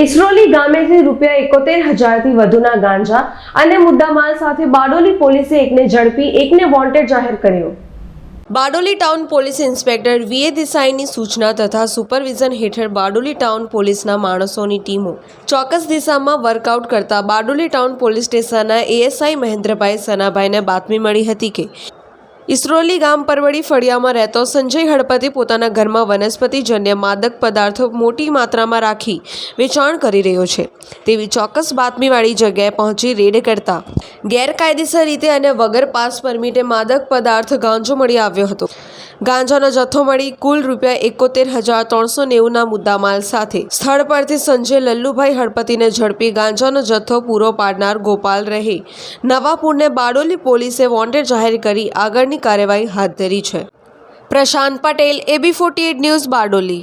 ઇસરોલી ગામેથી રૂપિયા એકોતેર હજારથી વધુના ગાંજા અને મુદ્દામાલ સાથે બારડોલી પોલીસે એકને ઝડપી, એકને વોન્ટેડ જાહેર કર્યો. Bardoli town police inspector V દેસાઈની સૂચના તથા સુપરવિઝન હેઠળ બારડોલી ટાઉન પોલીસના માણસોની ટીમો ચોક્કસ દિશામાં વર્કઆઉટ કરતા બારડોલી ટાઉન પોલીસ સ્ટેશનના એએસઆઈ મહેન્દ્રભાઈ સનાભાઈને બાતમી મળી હતી કે ઇસરોલી ગામ પરવડી ફળિયામાં રહેતો સંજય હળપતિ પોતાના ઘરમાં વનસ્પતિજન્ય માદક પદાર્થો મોટી માત્રામાં રાખી વેચાણ કરી રહ્યો છે. તેવી ચોક્કસ બાતમીવાળી જગ્યાએ પહોંચી રેડ કરતા ગેરકાયદેસર રીતે અને વગર પાસ પરમિટે માદક પદાર્થ ગાંજો મળી આવ્યો હતો. ગાંજાનો જથ્થો મળી કુલ રૂપિયા એકોતેર હજાર ત્રણસો નેવુંના મુદ્દામાલ સાથે. સ્થળ પરથી સંજય લલ્લુભાઈ હળપતિને ઝડપી ગાંજાનો જથ્થો પૂરો પાડનાર ગોપાલ રહે. નવાપુરને બારડોલી પોલીસે વોન્ટેડ જાહેર કરી આગળની કાર્યવાહી હાથ ધરી છે. Prashant Patel, AB forty news Bardoli.